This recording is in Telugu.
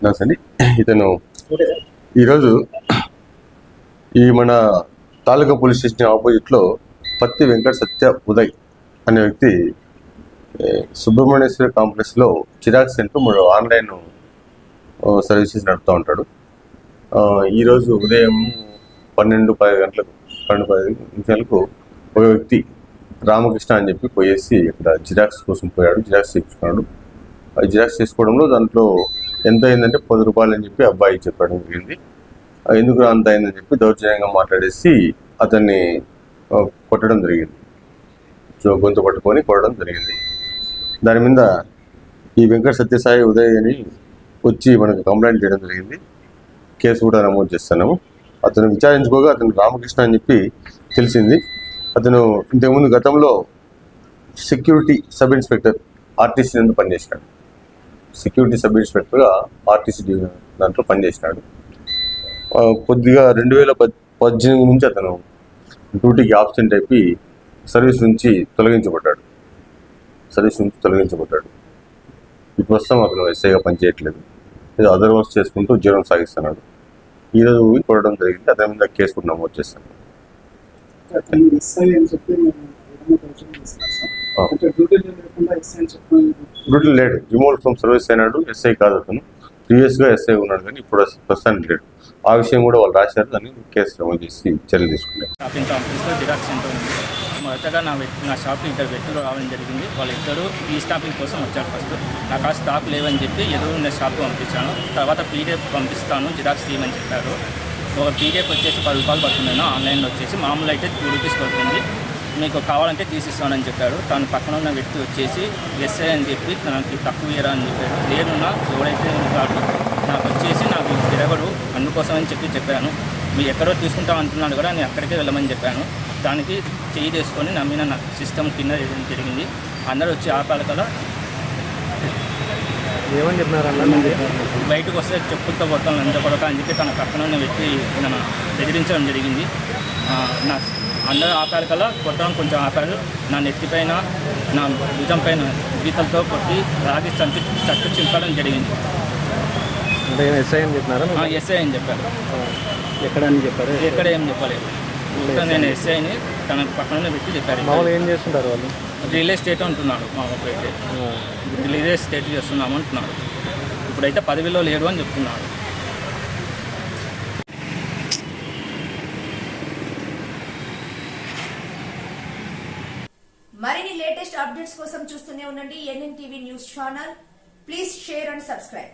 నమస్తే ఇతను ఈరోజు ఈ మన తాలూకా పోలీస్ స్టేషన్ ఆపోజిట్లో పత్తి వెంకట సత్య ఉదయ్ అనే వ్యక్తి సుబ్రహ్మణ్యేశ్వర కాంప్లెక్స్లో చిరాక్ సెంటర్ మూడు ఆన్లైన్ సర్వీసెస్ నడుపుతూ ఉంటాడు. ఈరోజు ఉదయం పన్నెండు పది గంటలకు పన్నెండు పది నిమిషాలకు ఒక వ్యక్తి రామకృష్ణ అని చెప్పి పోయేసి ఇక్కడ జిరాక్స్ కోసం పోయాడు జిరాక్స్ తీసుకున్నాడు ఆ జిరాక్స్ చేసుకోవడంలో దాంట్లో ఎంత అయిందంటే పది రూపాయలు అని చెప్పి అబ్బాయి చెప్పడం జరిగింది. ఎందుకు అంత అయిందని చెప్పి దౌర్జన్యంగా మాట్లాడేసి అతన్ని కొట్టడం జరిగింది. సో గొంతు పట్టుకొని కొట్టడం జరిగింది. దాని మీద ఈ వెంకట సత్యసాయి ఉదయ్ అని వచ్చి మనకు కంప్లైంట్ చేయడం జరిగింది. కేసు కూడా నమోదు చేస్తున్నాము. అతను విచారించుకోగా అతను రామకృష్ణ అని చెప్పి తెలిసింది. అతను ఇంతకుముందు గతంలో సెక్యూరిటీ సబ్ ఇన్స్పెక్టర్ ఆర్టీసీ నందు పనిచేసినాడు సెక్యూరిటీ సబ్ ఇన్స్పెక్టర్గా ఆర్టీసీ డివిజన్ దాంట్లో పనిచేసినాడు. కొద్దిగా రెండు వేల పద్ పద్దెనిమిది నుంచి అతను డ్యూటీకి ఆబ్సెంట్ అయిపోయి సర్వీస్ నుంచి తొలగించబడ్డాడు. సర్వీస్ నుంచి తొలగించబడ్డాడు. ఈ ప్రస్తుతం అతను ఎస్ఐగా పనిచేయట్లేదు. ఏదో అదర్ వర్క్స్ చేసుకుంటూ జీవనం సాగిస్తున్నాడు. ఈరోజు కొట్టడం జరిగింది. అతని మీద కేసు కూడా నమోదు చేస్తాను. డ్యూటీ లేడు రిమోట్ ఫ్రమ్ సర్వీస్ అయినాడు ఎస్ఐ కాదు అతను. ప్రీవియస్గా ఎస్ఐ ఉన్నాడు కానీ ఇప్పుడు ప్రస్తుతానికి లేడు. ఆ విషయం కూడా వాళ్ళు రాశారు దాన్ని కేసు నమోదు చేసి చర్యలు తీసుకున్నారు. షాపింగ్ కాంప్లెక్స్లో జిరాక్స్ సెంటర్ ఉంది. మొదటగా నా వ్యక్తి నా షాప్కి ఇద్దరు వ్యక్తులు రావడం జరిగింది. వాళ్ళిద్దరూ ఈ స్టాపింగ్ కోసం వచ్చారు ఫస్ట్ నాకు ఆ స్టాక్ లేవని చెప్పి ఎదురున్న షాప్ పంపించాను. తర్వాత పీడిఎఫ్ పంపిస్తాను జిరాక్స్ తీయమని చెప్పారు. ఒక పీడిఎఫ్ వచ్చేసి పది రూపాయలు పడుతున్నాను ఆన్లైన్లో వచ్చేసి మామూలు అయితే టూ రూపీస్ పడుతుంది. మీకు కావాలంటే తీసిస్తానని చెప్పాడు. తను పక్కన ఉన్న వ్యక్తి వచ్చేసి ఎస్ఐ అని చెప్పి తనకి తక్కువ ఇయరా అని చెప్పాడు. నేనున్నా ఎవరైతే ఉంటాడో నాకు వచ్చేసి నాకు తిరగడు అందుకోసమని చెప్పి చెప్పాను. మీరు ఎక్కడో తీసుకుంటాం అంటున్నాడు కూడా నేను అక్కడికే వెళ్ళమని చెప్పాను. దానికి చేయి చేసుకొని నా మీద నా సిస్టమ్ కింద జరిగింది అందరూ వచ్చి ఆపాలి కదా ఏమని చెప్పినారన్న బయటకు వస్తే చెప్పులతో కొట్టాలని ఎంత కొడక అని చెప్పి తన పక్కన ఉన్న వ్యక్తి నన్ను బెదిరించడం జరిగింది. నా అందరూ ఆపాలి కల్లా కొట్టడం కొంచెం ఆపారు నా నెత్తిపైన నా భుజం పైన గీతలతో కొట్టి రాగి చంచి చట్టు చింపడం జరిగింది. అంటే ఎస్ఐ అని చెప్పినారా ఆ, ఎస్ఐ అని చెప్పారు? ఎక్కడ అని చెప్పారు? ఎక్కడ ఏం చెప్పలేదు. నేను ఎస్ఐని తన పక్కన వ్యక్తి చెప్పారు. మామూలుగా ఏం చేస్తుంటారు వాళ్ళు? రియల్ ఎస్టేట్ అంటున్నాడు మా అయితే రియల్ ఎస్టేట్ చేస్తున్నాము అంటున్నాడు ఇప్పుడైతే పదవిలో లేడు అని చెప్తున్నాడు మరిన్ని లేటెస్ట్ అప్డేట్స్ కోసం చూస్తూనే ఉండండి. NN TV news channel. Please share and subscribe.